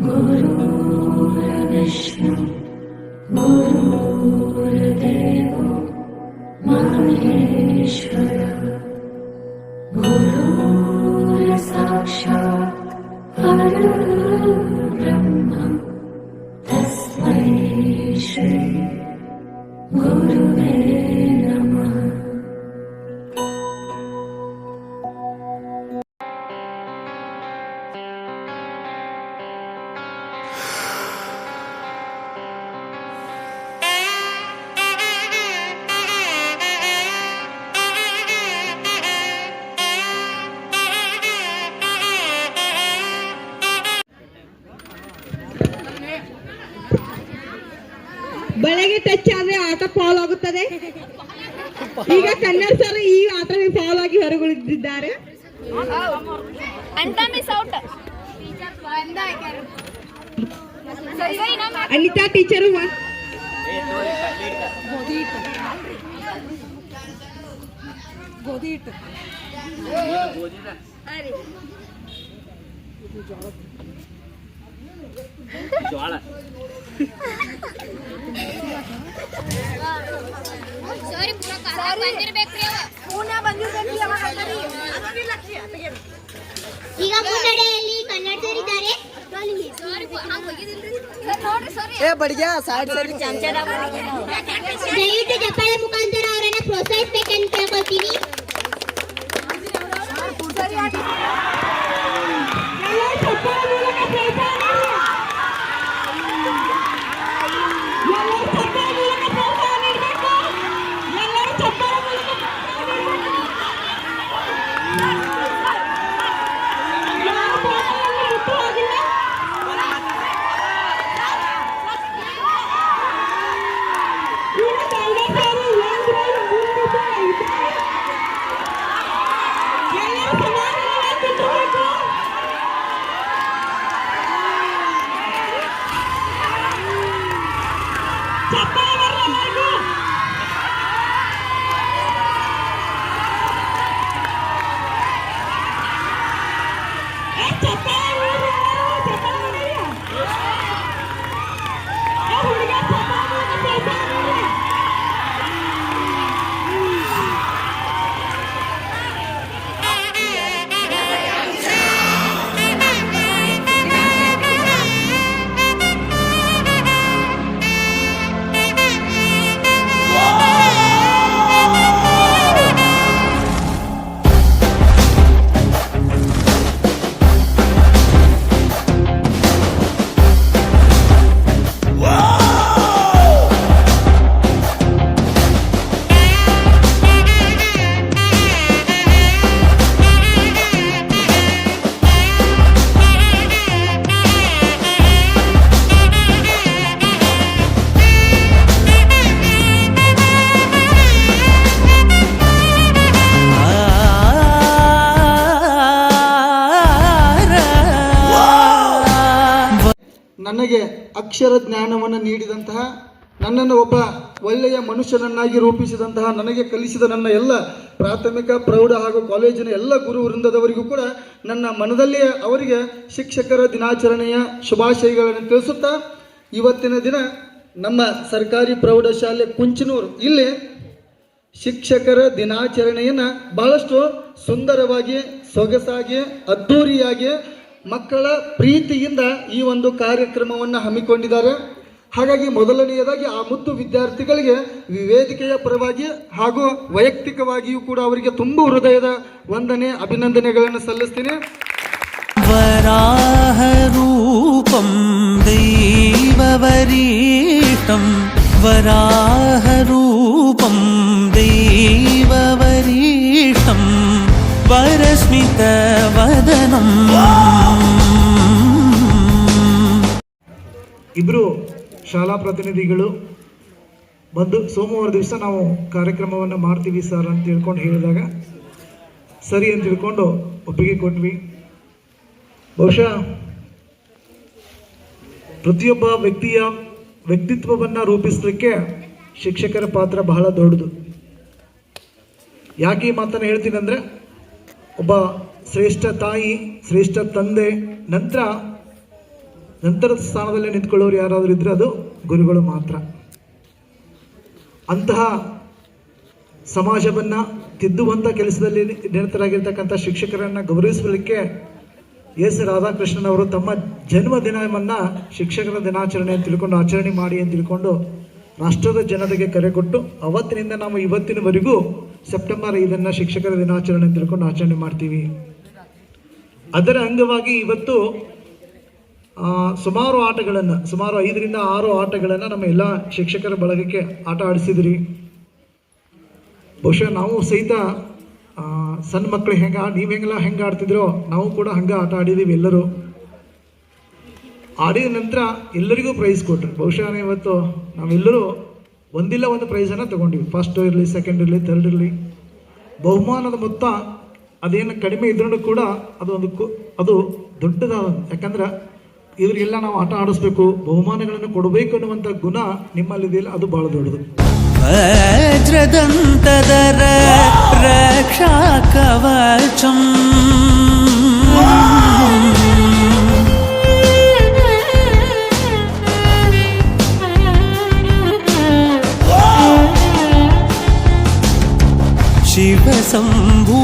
गुरुर्विष्णु गुरुर्देवो महेश्वर गुरुर्साक्षात् परब्रह्म तस्मै श्री गुरुवे ಬೆಳಗ್ಗೆ ಟಚ್ ಆದ್ರೆ ಆಟ ಫಾಲ್ ಆಗುತ್ತದೆ ಈಗ ಕನ್ನಡ ಸರ್ ಈ ಆಟ ಫಾಲ್ ಆಗಿ ಹೊರಗುಳಿದಿದ್ದಾರೆ ಅಂತ ಮಿಸ್ ಔಟ್ ಅನಿತಾ ಟೀಚರು ಸಾರಿ ಪೂರ ಕಾಲ ಬಂದಿರ್ಬೇಕ್ರಿ ಅವ ಪೂರ್ಣ ಬಂದಿರ್ಬೇಕ್ರಿ ಅವ ಈಗ ಮುನ್ನಡೆಯಲ್ಲಿ ಕನ್ನಡ ಸೇರಿದ್ದಾರೆ ಸಾರಿ ಹಂಗ ಹೋಗಿದಿಲ್ರಿ ನೋಡ್ರಿ ಸಾರಿ ಏ ಬಡಿಗೆ ಸೈಡ್ ಸೈಡ್ ದಯವಿಟ್ಟು ಜಪಾಳ ಮುಖಾಂತರ ಅವರನ್ನ ಪ್ರೋತ್ಸಾಹಿಸಬೇಕಂತ ಕೇಳ್ಕೊಳ್ತೀನಿ ನನಗೆ ಅಕ್ಷರ ಜ್ಞಾನವನ್ನು ನೀಡಿದಂತಹ, ನನ್ನನ್ನು ಒಬ್ಬ ಒಳ್ಳೆಯ ಮನುಷ್ಯನನ್ನಾಗಿ ರೂಪಿಸಿದಂತಹ, ನನಗೆ ಕಲಿಸಿದ ನನ್ನ ಎಲ್ಲ ಪ್ರಾಥಮಿಕ, ಪ್ರೌಢ ಹಾಗೂ ಕಾಲೇಜಿನ ಎಲ್ಲ ಗುರು ವೃಂದದವರಿಗೂ ಕೂಡ ನನ್ನ ಮನದಲ್ಲಿಯೇ ಅವರಿಗೆ ಶಿಕ್ಷಕರ ದಿನಾಚರಣೆಯ ಶುಭಾಶಯಗಳನ್ನು ತಿಳಿಸುತ್ತಾ, ಇವತ್ತಿನ ದಿನ ನಮ್ಮ ಸರ್ಕಾರಿ ಪ್ರೌಢಶಾಲೆ ಕುಂಚನೂರು ಇಲ್ಲಿ ಶಿಕ್ಷಕರ ದಿನಾಚರಣೆಯನ್ನು ಬಹಳಷ್ಟು ಸುಂದರವಾಗಿ, ಸೊಗಸಾಗಿ, ಅದ್ಧೂರಿಯಾಗಿ ಮಕ್ಕಳ ಪ್ರೀತಿಯಿಂದ ಈ ಒಂದು ಕಾರ್ಯಕ್ರಮವನ್ನು ಹಮ್ಮಿಕೊಂಡಿದ್ದಾರೆ. ಹಾಗಾಗಿ ಮೊದಲನೆಯದಾಗಿ ಆ ಮುತ್ತು ವಿದ್ಯಾರ್ಥಿಗಳಿಗೆ ವಿವೇದಿಕೆಯ ಪರವಾಗಿ ಹಾಗೂ ವೈಯಕ್ತಿಕವಾಗಿಯೂ ಕೂಡ ಅವರಿಗೆ ತುಂಬ ಹೃದಯದ ವಂದನೆ, ಅಭಿನಂದನೆಗಳನ್ನು ಸಲ್ಲಿಸ್ತೀನಿ. ವರಾಹರೂಪಂ ದೇವವರೀತಂ ವರಾಹರೂಪಂ ದೇವವರೀತಂ. ವರಸ್ಮಿತವದನಂ ಇಬ್ಬರು ಶಾಲಾ ಪ್ರತಿನಿಧಿಗಳು ಬಂದು ಸೋಮವಾರ ದಿವಸ ನಾವು ಕಾರ್ಯಕ್ರಮವನ್ನು ಮಾಡ್ತೀವಿ ಸರ್ ಅಂತ ತಿಳ್ಕೊಂಡು ಹೇಳಿದಾಗ, ಸರಿ ಅಂತ ತಿಳ್ಕೊಂಡು ಒಪ್ಪಿಗೆ ಕೊಟ್ವಿ. ಬಹುಶಃ ಪ್ರತಿಯೊಬ್ಬ ವ್ಯಕ್ತಿಯ ವ್ಯಕ್ತಿತ್ವವನ್ನು ರೂಪಿಸಲಿಕ್ಕೆ ಶಿಕ್ಷಕರ ಪಾತ್ರ ಬಹಳ ದೊಡ್ಡದು. ಯಾಕೆ ಈ ಮಾತನ್ನು ಹೇಳ್ತೀನಂದರೆ ಒಬ್ಬ ಶ್ರೇಷ್ಠ ತಾಯಿ, ಶ್ರೇಷ್ಠ ತಂದೆ, ನಂತರ ನಂತರದ ಸ್ಥಾನದಲ್ಲಿ ನಿಂತ್ಕೊಳ್ಳೋರು ಯಾರಾದರೂ ಇದ್ರೆ ಅದು ಗುರುಗಳು ಮಾತ್ರ. ಅಂತಹ ಸಮಾಜವನ್ನು ತಿದ್ದುವಂಥ ಕೆಲಸದಲ್ಲಿ ನಿರತರಾಗಿರ್ತಕ್ಕಂಥ ಶಿಕ್ಷಕರನ್ನು ಗೌರವಿಸಲಿಕ್ಕೆ ಎಸ್ ರಾಧಾಕೃಷ್ಣನ್ ಅವರು ತಮ್ಮ ಜನ್ಮದಿನವನ್ನು ಶಿಕ್ಷಕರ ದಿನಾಚರಣೆ ಅಂತ ತಿಳ್ಕೊಂಡು ಆಚರಣೆ ಮಾಡಿ ಅಂತ ತಿಳ್ಕೊಂಡು ರಾಷ್ಟ್ರದ ಜನತೆಗೆ ಕರೆ ಕೊಟ್ಟು ಅವತ್ತಿನಿಂದ ನಾವು ಇವತ್ತಿನವರೆಗೂ ಸೆಪ್ಟೆಂಬರ್ ಐದನ್ನು ಶಿಕ್ಷಕರ ದಿನಾಚರಣೆ ಅಂತ ತಿಳ್ಕೊಂಡು ಆಚರಣೆ ಮಾಡ್ತೀವಿ. ಅದರ ಅಂಗವಾಗಿ ಇವತ್ತು ಸುಮಾರು ಆಟಗಳನ್ನು, ಸುಮಾರು ಐದರಿಂದ ಆರು ಆಟಗಳನ್ನು ನಮ್ಮ ಎಲ್ಲ ಶಿಕ್ಷಕರ ಬಳಗಕ್ಕೆ ಆಟ ಆಡಿಸಿದ್ರಿ. ಬಹುಶಃ ನಾವು ಸಹಿತ ಸಣ್ಣ ಮಕ್ಕಳು ಹೆಂಗೆ, ನೀವು ಹೆಂಗೆಲ್ಲ ಹೆಂಗೆ ಆಡ್ತಿದ್ರೋ, ನಾವು ಕೂಡ ಹಂಗೆ ಆಟ ಆಡಿದ್ದೀವಿ ಎಲ್ಲರೂ. ಆಡಿದ ನಂತರ ಎಲ್ಲರಿಗೂ ಪ್ರೈಸ್ ಕೊಟ್ರು. ಬಹುಶಃ ಇವತ್ತು ನಾವೆಲ್ಲರೂ ಒಂದಿಲ್ಲ ಒಂದು ಪ್ರೈಸನ್ನು ತಗೊಂಡಿವಿ. ಫಸ್ಟ್ ಇರಲಿ ಸೆಕೆಂಡ್ ಇರಲಿ ಥರ್ಡ್ ಇರಲಿ. ಬಹುಮಾನದ ಮೊತ್ತ ಅದೇನು ಕಡಿಮೆ ಇದ್ರೂ ಕೂಡ ಅದು ಕು- ಅದು ದೊಡ್ಡದಾದ ಯಾಕಂದ್ರೆ ಇವರಿಗೆಲ್ಲ ನಾವು ಆಟ ಆಡಿಸ್ಬೇಕು, ಬಹುಮಾನಗಳನ್ನು ಕೊಡಬೇಕು ಅನ್ನುವಂಥ ಗುಣ ನಿಮ್ಮಲ್ಲಿದೆಯಲ್ಲ, ಅದು ಬಹಳ ದೊಡ್ಡದು. ವಜ್ರದಂತದರ ರಕ್ಷಾ ಕವಚಂ. 怎不